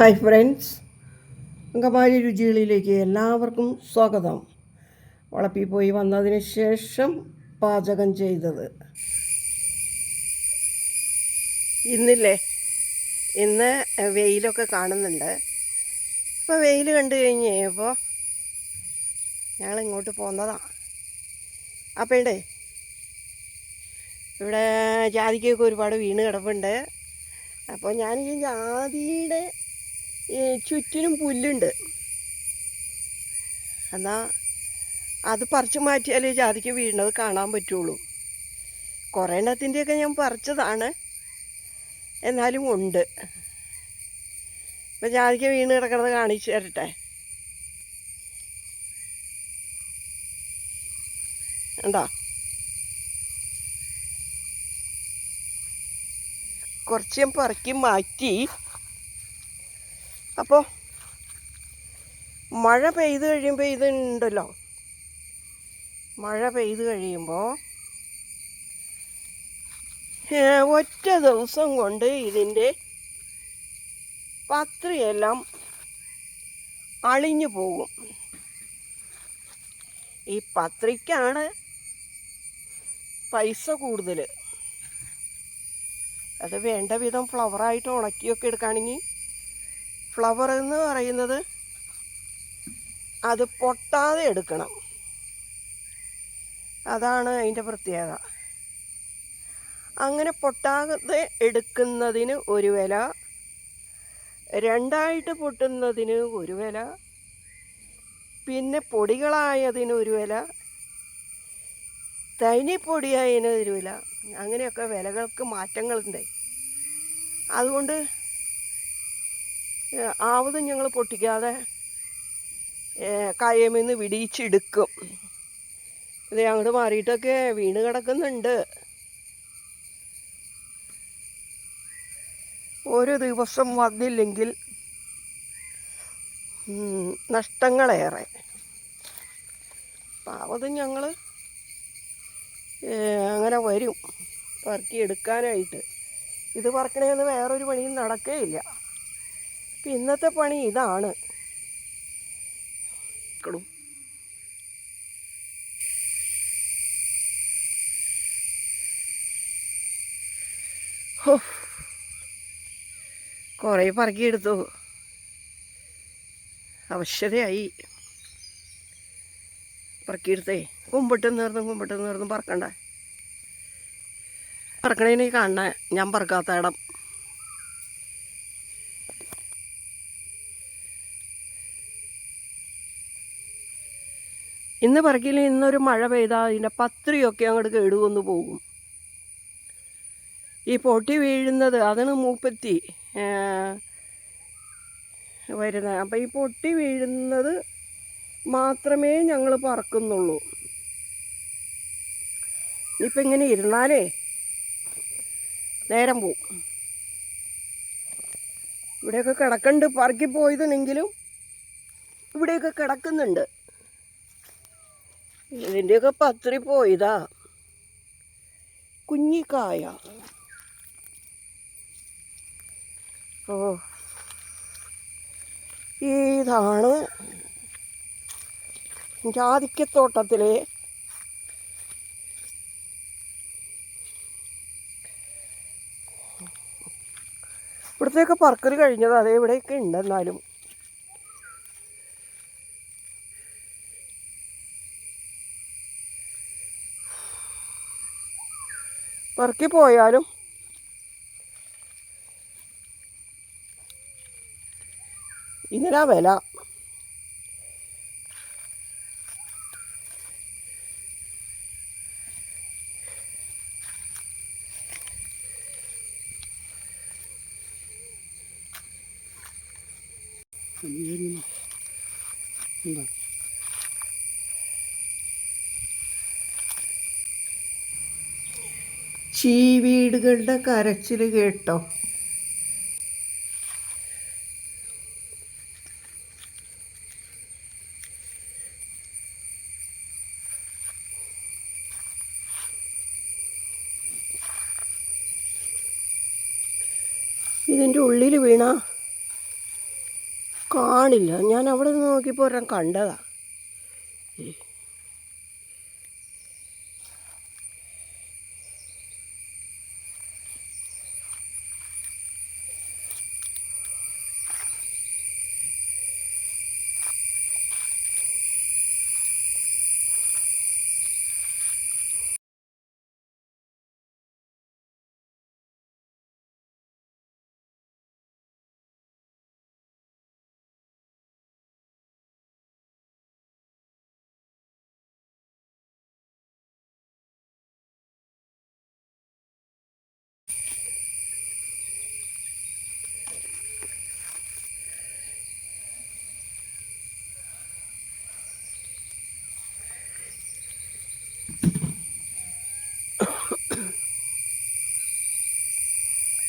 Hi friends. Angamaly രുചികളിലേക്ക് എല്ലാവർക്കും സ്വാഗതം. വളപ്പിൽ പോയി വന്നതിന് ശേഷം പാചകം ചെയ്തത്. ഇന്നില്ലേ? ഇന്ന് വെയിലൊക്കെ കാണുന്നുണ്ട്. അപ്പോൾ വെയിൽ കണ്ടു കഴിഞ്ഞ് കഴിഞ്ഞപ്പോൾ ഞങ്ങൾ ഇങ്ങോട്ട് പോന്നതാണ് ഇണ്ടേ ഇവിടെ ജാതിക്കൊക്കെ ഒരുപാട് വീണ് കിടപ്പുണ്ട്. അപ്പോൾ ഞാൻ ഈ ജാതിയുടെ ചുറ്റിനും പുല്ലുണ്ട്. എന്നാൽ അത് പറിച്ച് മാറ്റിയാലേ ജാതിക്ക് വീഴുന്നത് കാണാൻ പറ്റുള്ളൂ. കുറേ എണ്ണത്തിന്റെയൊക്കെ ഞാൻ പറിച്ചതാണ്. എന്നാലും ഉണ്ട്. ഇപ്പം ജാതിക്ക് വീണ് കിടക്കുന്നത് കാണിച്ചു തരട്ടെ. എന്താ കുറച്ച് ഞാൻ പറക്കി മാറ്റി അപ്പോൾ മഴ പെയ്ത് കഴിയുമ്പോൾ ഇതുണ്ടല്ലോ. മഴ പെയ്ത് കഴിയുമ്പോൾ ഒറ്റ ദിവസം കൊണ്ട് ഇതിന്റെ പത്രിയെല്ലാം അളിഞ്ഞു പോകും. ഈ പത്രിക്കാണ് പൈസ കൂടുതൽ അത് വേണ്ട വിധം ഫ്ലവറായിട്ട് ഉണക്കിയൊക്കെ എടുക്കുകയാണെങ്കിൽ ഫ്ലവർ എന്ന് പറയുന്നത് അത് പൊട്ടാതെ എടുക്കണം. അതാണ് അതിന്റെ പ്രത്യേകത. അങ്ങനെ പൊട്ടാതെ എടുക്കുന്നതിന് ഒരു വില രണ്ടായിട്ട് പൊട്ടുന്നതിന് ഒരു വില പിന്നെ പൊടികളായതിന് ഒരു വില തനിപ്പൊടിയായതിന് ഒരു വില അങ്ങനെയൊക്കെ വിലകൾക്ക് മാറ്റങ്ങളുണ്ട്. അതുകൊണ്ട് ആവതും ഞങ്ങൾ പൊട്ടിക്കാതെ കയ്യമെന്ന് വിടിയിച്ചെടുക്കും. ഇത് അങ്ങോട്ട് മാറിയിട്ടൊക്കെ വീണ് കിടക്കുന്നുണ്ട്. ഒരു ദിവസം വന്നില്ലെങ്കിൽ നഷ്ടങ്ങളേറെ. പാവതും ഞങ്ങൾ അങ്ങനെ വരും. പറക്കിയെടുക്കാനായിട്ട് ഇത് പറക്കണേന്ന് വേറൊരു പണിയും നടക്കുകയില്ല ഇന്നത്തെ പണി ഇതാണ്. കുറെ ഹോ. കുറേ പറക്കിയെടുത്തു. അവശതയായി. പറക്കിയെടുത്തേ. കുമ്പിട്ട് നേർന്നും കുമ്പിട്ട് നേർന്നും പറക്കണ്ട. പറക്കണേനെ കാണണ ഞാൻ പറക്കാത്ത ഇടം. ഇന്ന് പറക്കിൽ ഇന്നൊരു മഴ പെയ്താൽ അതിന്റെ പത്രിയൊക്കെ അങ്ങോട്ട് കേടുവന്ന് പോകും. ഈ പൊട്ടി വീഴുന്നത് അതാണ് മൂപ്പത്തി. വരുന്നത്. അപ്പം ഈ പൊട്ടി വീഴുന്നത് മാത്രമേ ഞങ്ങൾ പറക്കുന്നുള്ളൂ. ഇപ്പം ഇങ്ങനെ ഇരുന്നാലേ നേരം പോവും. ഇവിടെയൊക്കെ കിടക്കുന്നുണ്ട് പറക്കി പോയതെങ്കിലും ഇവിടെയൊക്കെ കിടക്കുന്നുണ്ട്. ഇതിന്റെയൊക്കെ പത്രി പോയതാ. കുഞ്ഞിക്കായ. ഓ. ഇതാണ് ജാതിക്കത്തോട്ടത്തിലെ ഇവിടത്തെയൊക്കെ പറക്കൽ കഴിഞ്ഞത്. അതേ ഇവിടെയൊക്കെ ഉണ്ട് എന്നാലും. പറക്കി പോയാലും. ഇതിനാ വില. ചീവീടുകളുടെ കരച്ചിൽ കേട്ടോ. ഇതിന്റെ ഉള്ളിൽ വീണ? കാണില്ല. ഞാൻ അവിടെ നിന്ന് നോക്കിയപ്പോൾ ഒരെണ്ണം കണ്ടതാ.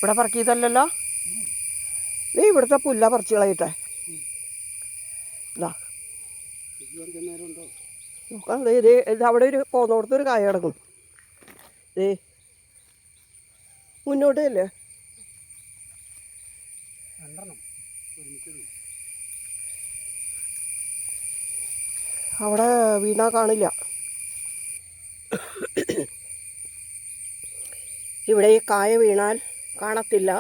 ഇവിടെ പറക്കിയതല്ലല്ലോ. നീ ഇവിടുത്തെ പുല്ല പറിച്ചു കളയട്ടെ അവിടെ ഒരു പോന്നോടത്തൊരു കായ കിടക്കും ഏ മുന്നോട്ട് അല്ലേ അവിടെ വീണാ കാണില്ല. ഇവിടെ ഈ കായ വീണാൽ കാണത്തില്ല.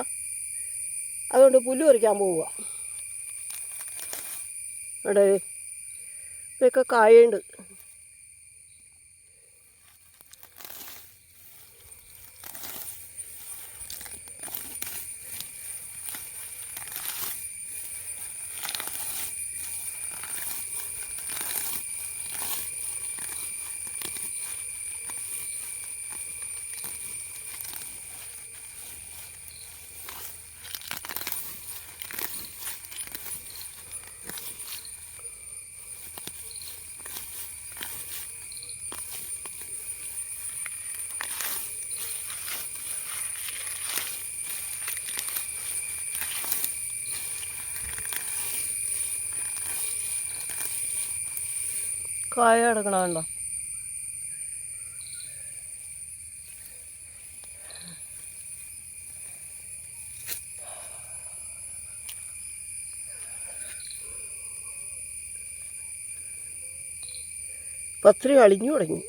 അതുകൊണ്ട് പുല്ല് പറിക്കാൻ പോവുക ഇവിടെ ഇതൊക്കെ കായുണ്ട്. കായ കിടക്കണ കണ്ടോ പത്രി അളിഞ്ഞു തുടങ്ങി.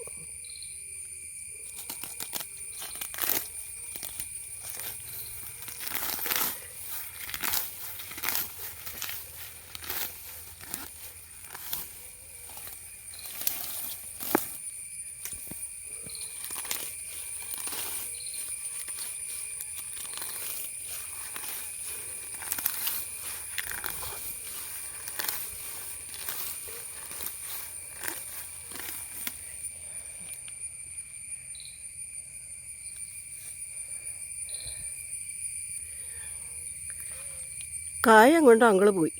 കായം കൊണ്ട് അങ്ങൾ പോയി.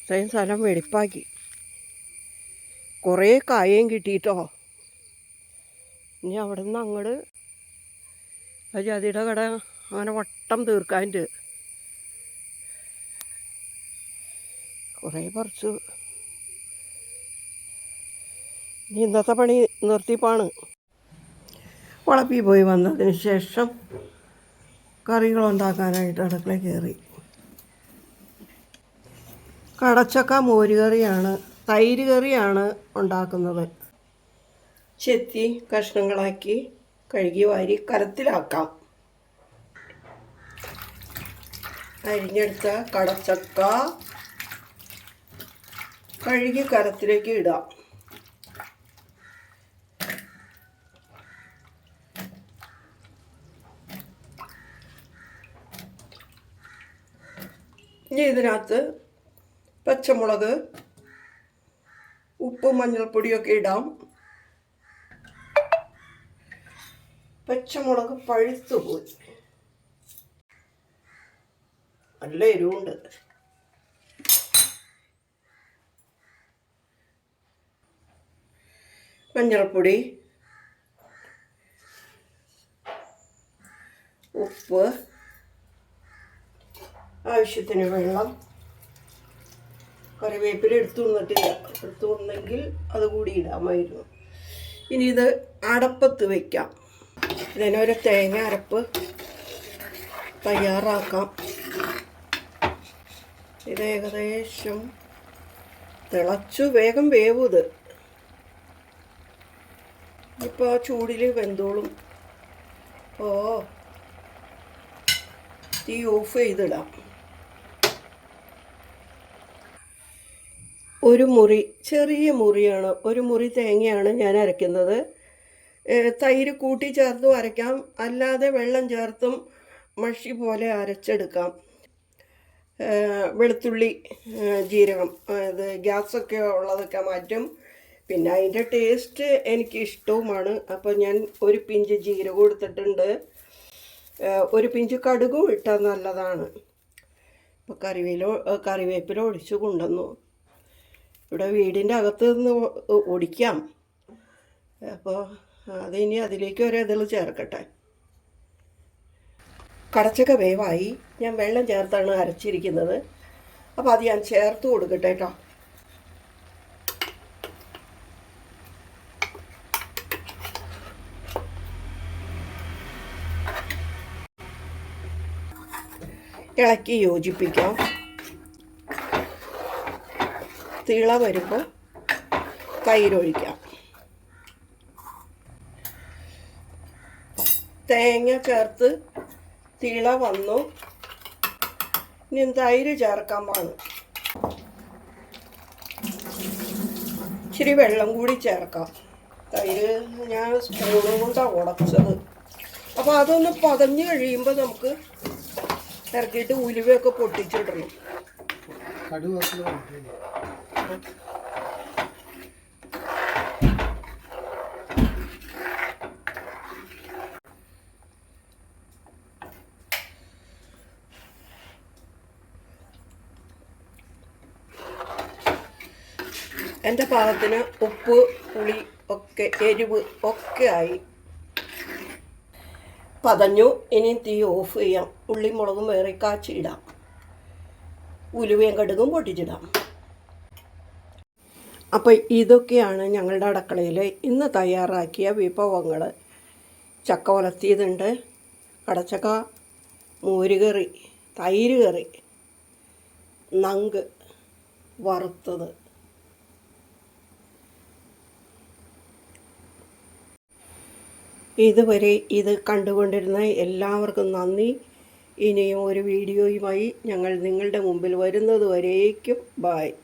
ഇത്രയും സ്ഥലം വെടിപ്പാക്കി. കുറേ കായയും കിട്ടിയിട്ടോ ഇനി അവിടെ നിന്ന് അങ്ങോട്ട് ആ ജാതിയുടെ കട അങ്ങനെ വട്ടം തീർക്കാന്റെ കുറേ പറിച്ചു. ഇനി ഇന്നത്തെ പണി നിർത്തിപ്പാണ്. വളപ്പിൽ പോയി വന്നതിന് ശേഷം കറികൾ ഉണ്ടാക്കാനായിട്ട് അടുക്കളയിൽ കയറി. കടച്ചക്ക മോരുകറിയാണ് തൈര് കറിയാണ് ഉണ്ടാക്കുന്നത്. ചെത്തി കഷ്ണങ്ങളാക്കി കഴുകി വാരി കരത്തിലാക്കാം. അരിഞ്ഞെടുത്ത കടച്ചക്ക കഴുകി കരത്തിലേക്ക് ഇടാം. ഇനി ഇതിനകത്ത് പച്ചമുളക് ഉപ്പും മഞ്ഞൾപ്പൊടിയൊക്കെ ഇടാം. പച്ചമുളക് പഴുത്തു പോയി. നല്ല എരിവുണ്ട്. മഞ്ഞൾപ്പൊടി ഉപ്പ് ആവശ്യത്തിന് വെള്ളം കറിവേപ്പില എടുത്തു വന്നിട്ടില്ല. എടുത്തു വന്നെങ്കിൽ അത് കൂടി ഇടാമായിരുന്നു. ഇനി ഇത് അടപ്പത്ത് വയ്ക്കാം ഇതിനൊരു തേങ്ങ അരപ്പ് തയ്യാറാക്കാം. ഇത് ഏകദേശം തിളച്ചു. വേഗം വേവുത് ഇപ്പോൾ ആ ചൂടിൽ വെന്തോളും. ഓ തീ ഓഫ് ചെയ്തിടാം. ഒരു മുറി ചെറിയ മുറിയാണ്. ഒരു മുറി തേങ്ങയാണ് ഞാൻ അരയ്ക്കുന്നത്. തൈര് കൂട്ടി ചേർത്തും അരയ്ക്കാം. അല്ലാതെ വെള്ളം ചേർത്തും മഷി പോലെ അരച്ചെടുക്കാം. വെളുത്തുള്ളി ജീരകം അത് ഗ്യാസൊക്കെ ഉള്ളതൊക്കെ മാറ്റും. പിന്നെ അതിന്റെ ടേസ്റ്റ് എനിക്ക് ഇഷ്ടവുമാണ്. അപ്പോൾ ഞാൻ ഒരു പിഞ്ച് ജീരകം എടുത്തിട്ടുണ്ട്. ഒരു പിഞ്ച് കടുകും ഇട്ടാൽ നല്ലതാണ്. ഇപ്പോൾ കറിവേലോ കറിവേപ്പില ഒഴിച്ച് കൊണ്ടുവന്നു. ഇവിടെ വീടിന്റെ അകത്ത് നിന്ന് ഓടിക്കാം. അപ്പോൾ അതിനി അതിലേക്ക് ഒരു ഇതിൽ ചേർക്കട്ടെ. കടച്ചക്ക വേവായി. ഞാൻ വെള്ളം ചേർത്താണ് അരച്ചിരിക്കുന്നത്. അപ്പോൾ അത് ഞാൻ ചേർത്ത് കൊടുക്കട്ടെ കേട്ടോ. ഇളക്കി യോജിപ്പിക്കാം. തിള വരുമ്പോൾ തൈരൊഴിക്കാം. തേങ്ങ ചേർത്ത് തിള വന്നു. ഇനി തൈര് ചേർക്കാൻ പാണ് ഇച്ചിരി വെള്ളം കൂടി ചേർക്കാം. തൈര് ഞാൻ സ്പൂണ് കൊണ്ടാണ് ഉടച്ചത്. അപ്പോൾ അതൊന്ന് പതഞ്ഞ് കഴിയുമ്പോൾ നമുക്ക് ഇറക്കിയിട്ട് ഉലുവയൊക്കെ പൊട്ടിച്ചിടണം. എന്റെ പാകത്തിന് ഉപ്പ് പുളി ഒക്കെ എരിവ് ഒക്കെ ആയി. പതഞ്ഞു. ഇനി തീ ഓഫ് ചെയ്യാം. ഉള്ളി മുളകും വേറെ കാച്ചിടാം. ഉലുവയും കടുകും പൊട്ടിച്ചിടാം. അപ്പോൾ ഇതൊക്കെയാണ് ഞങ്ങളുടെ അടുക്കളയിൽ ഇന്ന് തയ്യാറാക്കിയ വിഭവങ്ങൾ ചക്ക ഉലത്തിയതുണ്ട് കടച്ചക്ക മോരുകറി തൈര് കറി നങ്ക് വറുത്തത്. ഇതുവരെ ഇത് കണ്ടുകൊണ്ടിരുന്ന എല്ലാവർക്കും നന്ദി. ഇനിയും ഒരു വീഡിയോയുമായി ഞങ്ങൾ നിങ്ങളുടെ മുമ്പിൽ വരുന്നത് വരേക്കും ബായ്